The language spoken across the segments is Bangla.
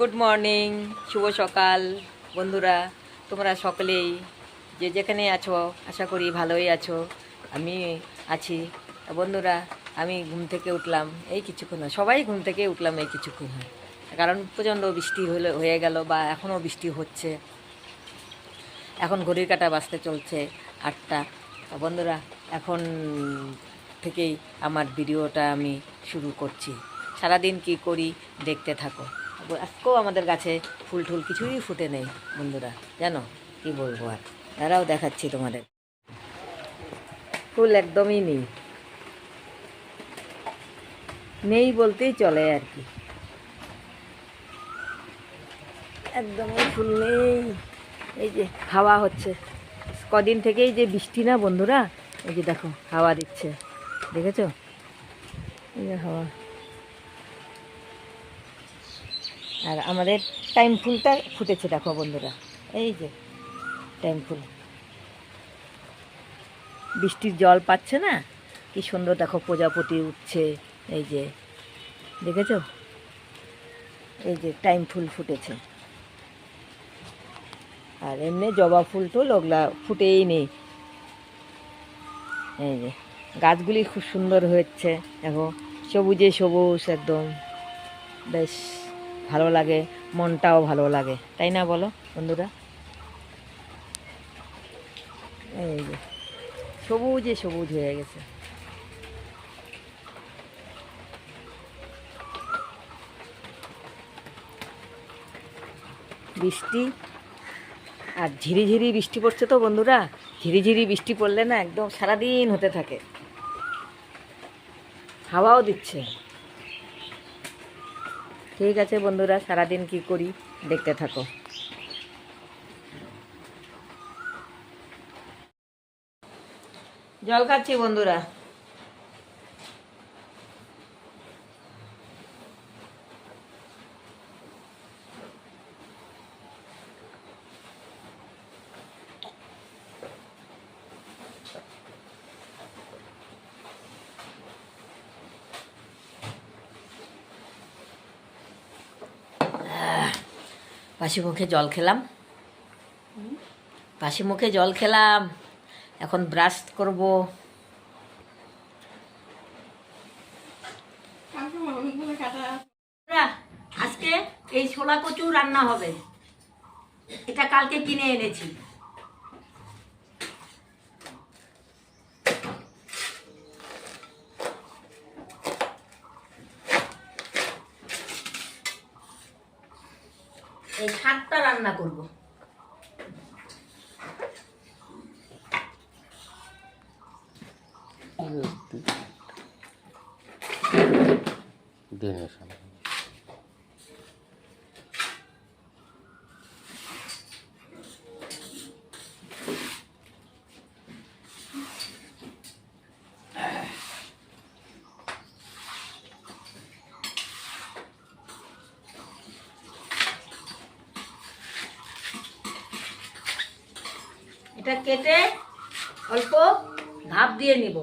গুড মর্নিং শুভ সকাল, বন্ধুরা, তোমরা সকলেই যে যেখানে আছো, আশা করি ভালোই আছো। আমি আছি। বন্ধুরা, আমি ঘুম থেকে উঠলাম এই কিছুক্ষণ হয়। সবাই ঘুম থেকে উঠলাম এই কিছুক্ষণ হয়। কারণ প্রচণ্ড বৃষ্টি হলে, হয়ে গেল বা এখনও বৃষ্টি হচ্ছে। এখন ঘড়ির কাটা বাজতে চলছে আটটা। বন্ধুরা, এখন থেকেই আমার ভিডিওটা আমি শুরু করছি। সারাদিন কি করি, দেখতে থাকো। আজকেও আমাদের গাছে ফুল টুল কিছুই ফুটে নেই, বন্ধুরা। জানো কি বলব আর? তারাও দেখাচ্ছি তোমাদের। ফুল একদমই নেই। নেই বলতেই চলে আর কি। একদমই ফুল নেই। এই যে হাওয়া হচ্ছে। কদিন থেকেই যে বৃষ্টি না, বন্ধুরা? এই যে দেখো, হাওয়া দিচ্ছে। দেখেছ? এই যে হাওয়া। আর আমাদের টাইম ফুলটা ফুটেছে, দেখো বন্ধুরা। এই যে টাইম ফুল। বৃষ্টির জল পাচ্ছে না? কি সুন্দর দেখো, প্রজাপতি উঠছে, এই যে। দেখেছ? এই যে টাইম ফুল ফুটেছে। আর এমনি জবা ফুল টুল ওগুলা ফুটেই নেই। এই যে, গাছগুলি খুব সুন্দর হচ্ছে দেখো, সবুজে সবুজ একদম। বেশ। ভালো লাগে, মনটাও ভালো লাগে। তাই না বলো, বন্ধুরা? এই যে, সবুজে সবুজ হয়ে গেছে। বৃষ্টি, আর ঝিরিঝিরি বৃষ্টি পড়ছে তো বন্ধুরা। ঝিরিঝিরি বৃষ্টি পড়লে না একদম সারাদিন হতে থাকে। হাওয়াও দিচ্ছে। ঠিক আছে বন্ধুরা সারাদিন কি করি দেখতে থাকো। জল খাচ্ছি বন্ধুরা। পাশি মুখে জল খেলাম। পাশি মুখে জল খেলাম। এখন ব্রাশ করব। আজকে এই ছোলা কচু রান্না হবে। এটা কালকে কিনে এনেছি এই শাকটা রান্না করব। কেটে অল্প ভাপ দিয়ে নিব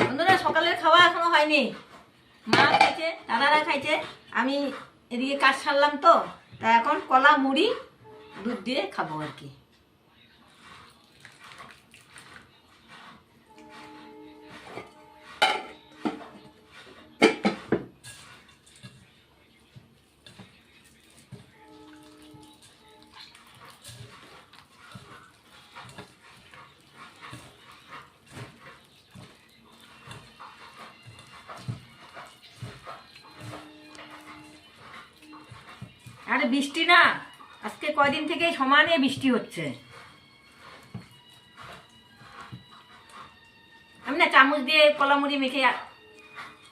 বন্ধুরা সকালের খাওয়া এখনও হয়নি। মা খাইছে, দাদারা খাইছে। আমি এদিকে কাজ সারলাম তো, তা এখন কলা, মুড়ি, দুধ দিয়ে খাব আর কি। আরে বৃষ্টি না। আজকে কয়দিন থেকে সমানে বৃষ্টি হচ্ছে। আমি না চামচ দিয়ে কলামুড়ি মেখে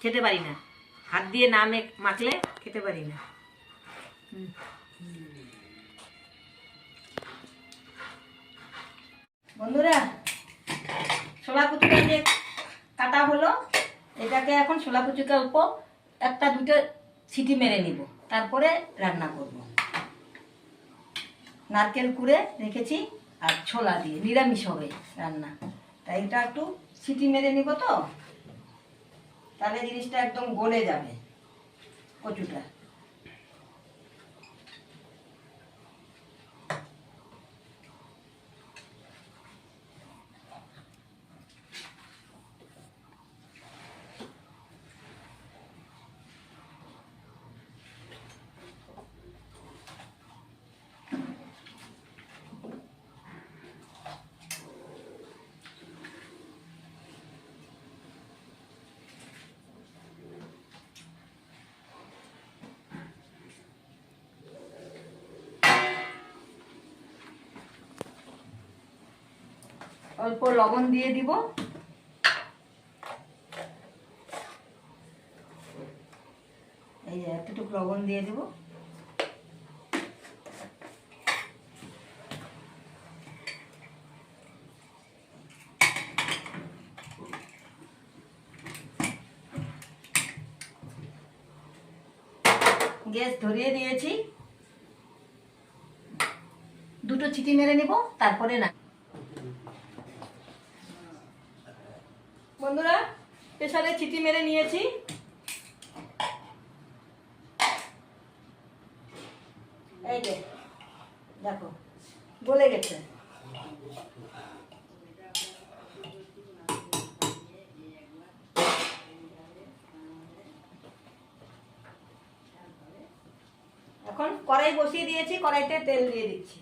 খেতে পারি না। হাত দিয়ে না মেখ, মাখলে খেতে পারি না। বন্ধুরা ছোলা কুচুটা যে কাটা হলো, এটাকে এখন ছোলা কুচুকে অল্প একটা দুটো সিটি মেরে নিব। তারপরে রান্না করব। নারকেল কুড়ে রেখেছি আর ছোলা দিয়ে, নিরামিষ হবে রান্না। তাই এটা একটু সিটি মেরে নিব তো? তাহলে জিনিসটা একদম গলে যাবে কচুটা। অল্প লবণ দিয়ে দিব। এই এতটুকু লবণ দিয়ে দিব। গ্যাস ধরিয়ে দিয়েছি। দুটো চিটি মেরে নিব, তারপরে না বন্ধুরা প্রেসারে চিটি মেরে নিয়েছি। এই যে, দেখো, গলে গেছে। এখন কড়াই বসিয়ে দিয়েছি, কড়াইতে তেল দিয়ে দিচ্ছি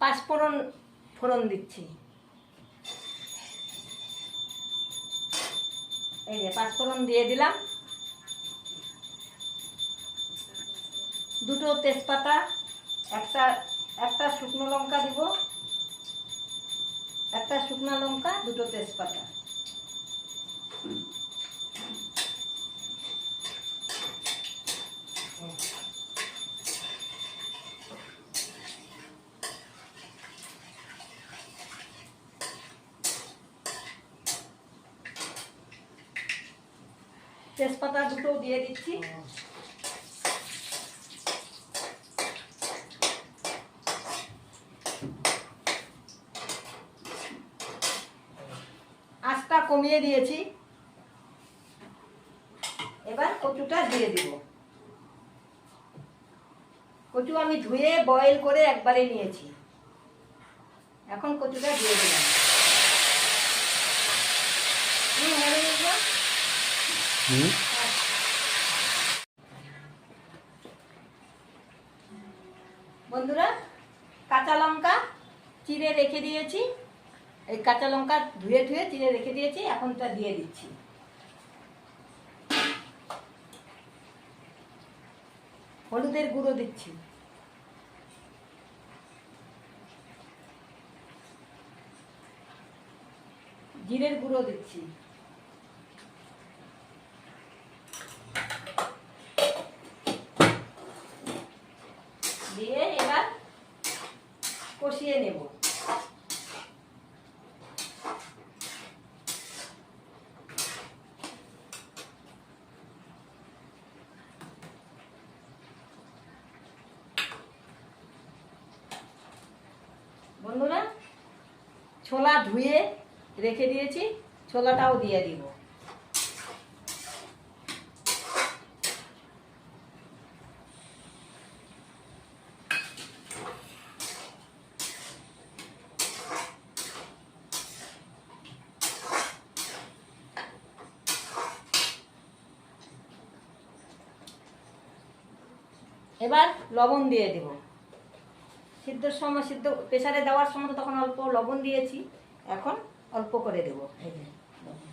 পাঁচফোড়ন ফোড়ন দিচ্ছি। এই যে পাঁচফোড়ন দিয়ে দিলাম। দুটো তেজপাতা, একটা একটা শুকনো লঙ্কা দিব। একটা শুকনো লঙ্কা, দুটো তেজপাতা। তেজপাতা দুটো দিয়ে দিচ্ছি। আঁচটা কমিয়ে দিয়েছি। এবার কচুটা দিয়ে দিব। কচু আমি ধুয়ে বয়েল করে একবারে নিয়েছি। এখন কচুটা দিয়ে দিলাম। হুম, হয়ে গেছে? হুম বন্ধুরা, কাঁচা লঙ্কা চিড়ে রেখে দিয়েছি। এই কাঁচা লঙ্কা ধুয়ে ধুয়ে চিড়ে রেখে দিয়েছি, এখন তা দিয়ে দিচ্ছি। হলুদের গুঁড়ো দিচ্ছি। জিরের গুঁড়ো দিচ্ছি দিয়ে এবার কষিয়ে নেব। বন্ধুরা ছোলা ধুয়ে রেখে দিয়েছি ছোলাটাও দিয়ে দিব। এবার লবণ দিয়ে দেব। সিদ্ধর সময়, সিদ্ধ প্রেশারে দেওয়ার সময় তখন অল্প লবণ দিয়েছি, এখন অল্প করে দেবো। এই যে লবণ।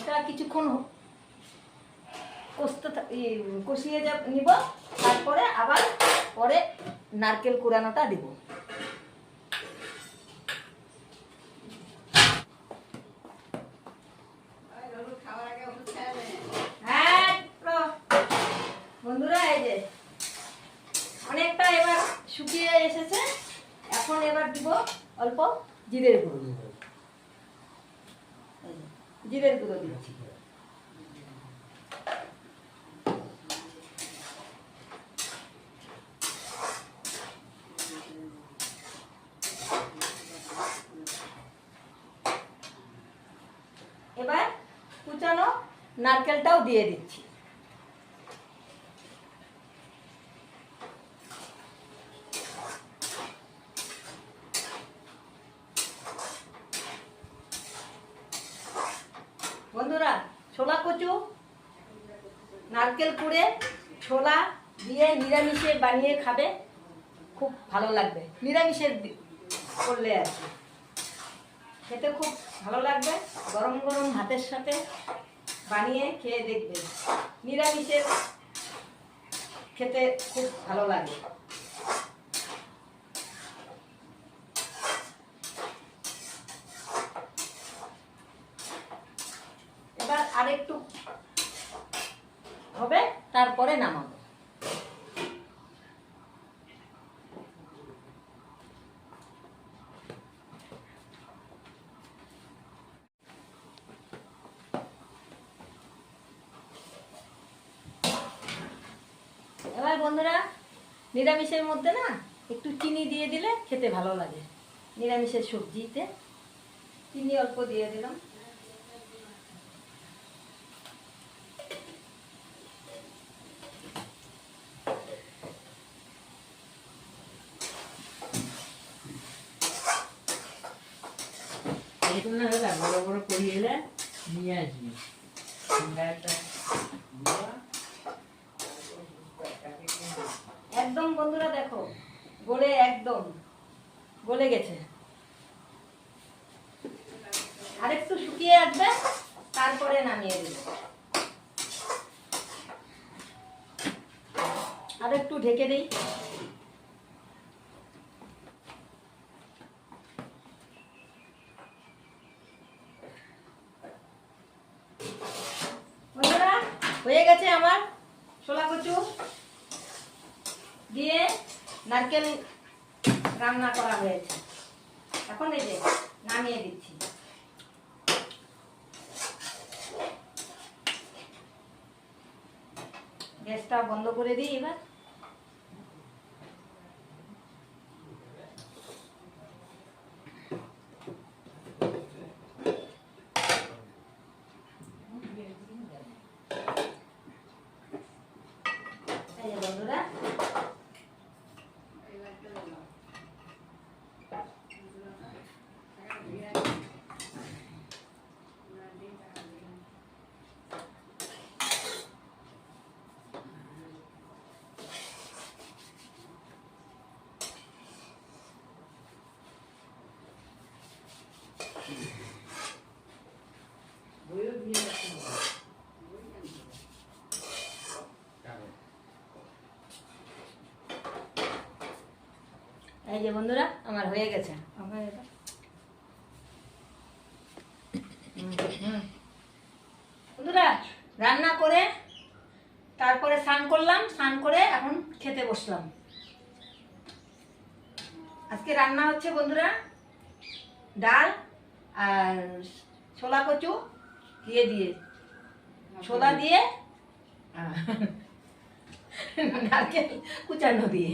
এটা কিছুক্ষণ কষতে কষিয়ে যা নিব। তারপরে আবার পরে নারকেল কুড়ানোটা দিব। হ্যাঁ, অনেকটা এবার শুকিয়ে এসেছে। এখন এবার দিব অল্প জিরের গুঁড়ো। জিরের গুঁড়ো দিচ্ছি। এবার কুচানো নারকেলটাও দিয়ে দিচ্ছি বন্ধুরা ছোলা কচু নারকেল কুড়ে ছোলা দিয়ে নিরামিষে বানিয়ে খাবে, খুব ভালো লাগবে। নিরামিষের করলে আর কি। খেতে খুব ভালো লাগবে, গরম গরম ভাতের সাথে বানিয়ে খেয়ে দেখবে। নিরামিষের খেতে খুব ভালো লাগে এবার আরেকটু হবে তারপরে নামাবো এবার বন্ধুরা নিরামিষের মধ্যে না, একটু চিনি দিয়ে দিলে খেতে ভালো লাগে। নিরামিষের সবজিতে। চিনি অল্প দিয়ে দিলাম এরকম না দাদা বড় বড় করি এলে নিয়ে আসবি ঠান্ডা একটা বুয়া, একদম বন্ধুরা দেখো গলে একদম গলে গেছে আরেকটু শুকিয়ে আসবে, তারপরে নামিয়ে দেব। আর একটু ঢেকে দিই। হয়ে গেছে আমার ছোলা কচু। দিয়ে নারকেল রান্না করা হয়েছে এখন এই যে নামিয়ে দিচ্ছি গ্যাসটা বন্ধ করে দিই এবার এই যে বন্ধুরা বইও দিয়ে রাখতে হবে। এই যে বন্ধুরা আমার হয়ে গেছে। বন্ধুরা রান্না করে তারপরে স্নান করলাম স্নান করে এখন খেতে বসলাম আজকে রান্না হচ্ছে বন্ধুরা ডাল আর ছোলা কচু দিয়ে দিয়ে। ছোলা দিয়ে নারকেল কুচানো দিয়ে।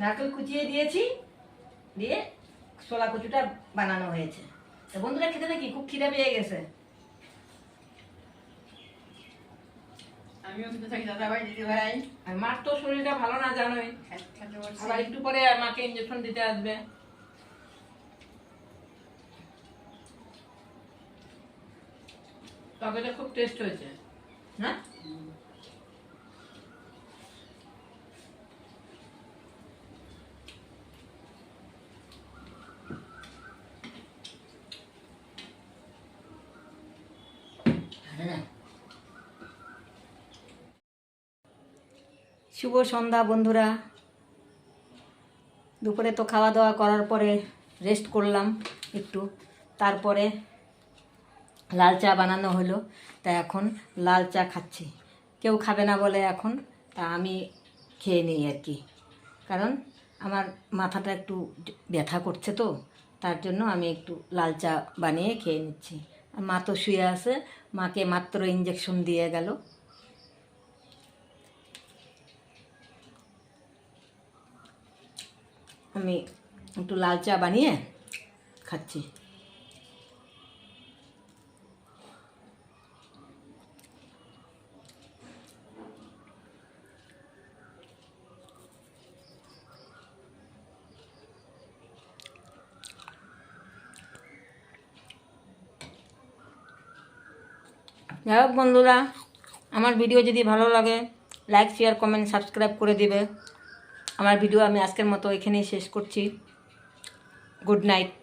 নারকেল কুচিয়ে দিয়েছি দিয়ে ছোলা কচুটা বানানো হয়েছে। তো বন্ধুরা খেতে নাকি খুব খিদে পেয়ে গেছে। আমিও কিন্তু থাকি দাদা ভাই দিদি ভাই। আর মার তো শরীরটা ভালো না জানোই। আবার একটু পরে মাকে ইঞ্জেকশন দিতে আসবে। তরকারিটা খুব টেস্ট হয়েছে। না? শুভ সন্ধ্যা বন্ধুরা। দুপুরে তো খাওয়া দাওয়া করার পরে রেস্ট করলাম একটু। তারপরে লাল চা বানানো হলো, তা এখন লাল চা খাচ্ছি। কেউ খাবে না বলে এখন, তা আমি খেয়ে নিই আর কি। কারণ আমার মাথাটা একটু ব্যথা করছে তো, তার জন্য আমি একটু লাল চা বানিয়ে খেয়ে নিচ্ছি। আর মা তো শুয়ে আছে, মাকে মাত্র ইঞ্জেকশন দিয়ে গেল। আমি একটু লাল চা বানিয়ে খাচ্ছি। যাই হোক বন্ধুরা, আমার ভিডিও যদি ভালো লাগে লাইক শেয়ার কমেন্ট সাবস্ক্রাইব করে দিবে। আমার ভিডিও আমি আজকের মতো এখানেই শেষ করছি। Good night